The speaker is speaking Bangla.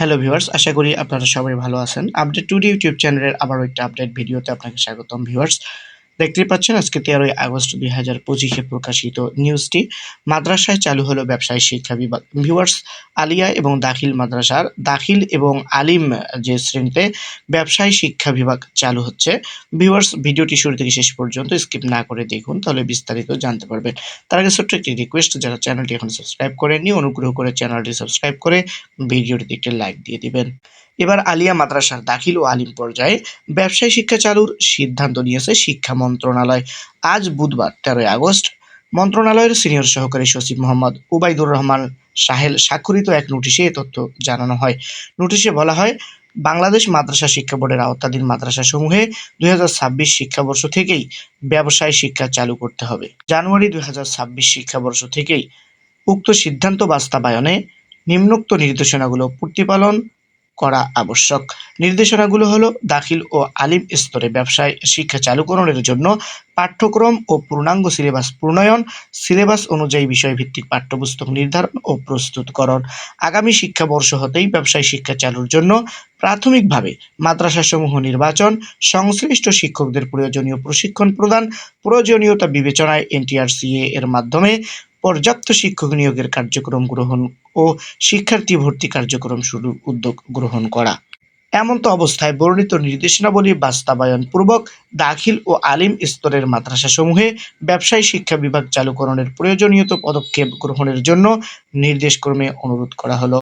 হ্যালো ভিউয়ার্স আশা করি আপনারা সবাই ভালো আছেন। আপডেট টুডে ইউটিউব চ্যানেলের আবারও একটা আপডেট ভিডিওতে আপনাকে স্বাগতম ভিউয়ার্স দেখতেই পাচ্ছেন, আজকে তেরোই আগস্ট দুই হাজার পঁচিশে প্রকাশিত নিউজটি মাদ্রাসায় চালু হলো ব্যবসায় শিক্ষা বিভাগ। ভিউয়ার্স, আলিয়া এবং দাখিল মাদ্রাসার দাখিল এবং আলিম যে শ্রেণীতে ব্যবসায় শিক্ষা বিভাগ চালু হচ্ছে, ভিউয়ার্স, ভিডিওটি শুরু থেকে শেষ পর্যন্ত স্কিপ না করে দেখুন, তাহলে বিস্তারিত জানতে পারবেন। তার আগে ছোট্ট একটি রিকোয়েস্ট, যারা চ্যানেলটি এখন সাবস্ক্রাইব করেননি, অনুগ্রহ করে চ্যানেলটি সাবস্ক্রাইব করে ভিডিওটিতে একটি লাইক দিয়ে দিবেন। এবার আলিয়া মাদ্রাসার দাখিল ও আলিম পর্যায়ে ব্যবসায় শিক্ষা চালুর সিদ্ধান্ত নিয়েছে শিক্ষা মন্ত্রণালয়। আজ বুধবার তেরোই আগস্ট মন্ত্রণালয়ের সিনিয়র সহকারী সচিব মোহাম্মদ উবাইদুর রহমান সাহেল স্বাক্ষরিত এক নোটিশে এ তথ্য জানানো হয়। নোটিশে বলা হয়, বাংলাদেশ মাদ্রাসা শিক্ষা বোর্ডের আওতাধীন মাদ্রাসাসমূহে দুই হাজার ছাব্বিশ শিক্ষাবর্ষ থেকেই ব্যবসায় শিক্ষা চালু করতে হবে। জানুয়ারি দুই হাজার ছাব্বিশ শিক্ষাবর্ষ থেকেই উক্ত সিদ্ধান্ত বাস্তবায়নে নিম্নোক্ত নির্দেশনাগুলো প্রতিপালন করা আবশ্যক। নির্দেশনাগুলো হলো দাখিল ও আলিম স্তরে ব্যবসায় শিক্ষা চালুকরণের জন্য পাঠ্যক্রম ও পূর্ণাঙ্গ সিলেবাস প্রণয়ন, সিলেবাস অনুযায়ী বিষয়ভিত্তিক পাঠ্যপুস্তক নির্ধারণ ও প্রস্তুতকরণ। আগামী শিক্ষাবর্ষ হতেই ব্যবসায় শিক্ষা চালুর জন্য প্রাথমিকভাবে মাদ্রাসাসমূহ নির্বাচন, সংশ্লিষ্ট শিক্ষকদের প্রয়োজনীয় প্রশিক্ষণ প্রদান, প্রয়োজনীয়তা বিবেচনায় এনটিআরসিএ এর মাধ্যমে পর্যাপ্ত শিক্ষক নিয়োগের কার্যক্রম গ্রহণ ও শিক্ষার্থী ভর্তি কার্যক্রম শুরুর উদ্যোগ গ্রহণ করা। এমন্ত অবস্থায় বর্ণিত নির্দেশনাবলী বাস্তবায়ন পূর্বক দাখিল ও আলিম স্তরের মাদ্রাসাসমূহে ব্যবসায়ী শিক্ষা বিভাগ চালুকরণের প্রয়োজনীয়ত পদক্ষেপ গ্রহণের জন্য নির্দেশক্রমে অনুরোধ করা হলো।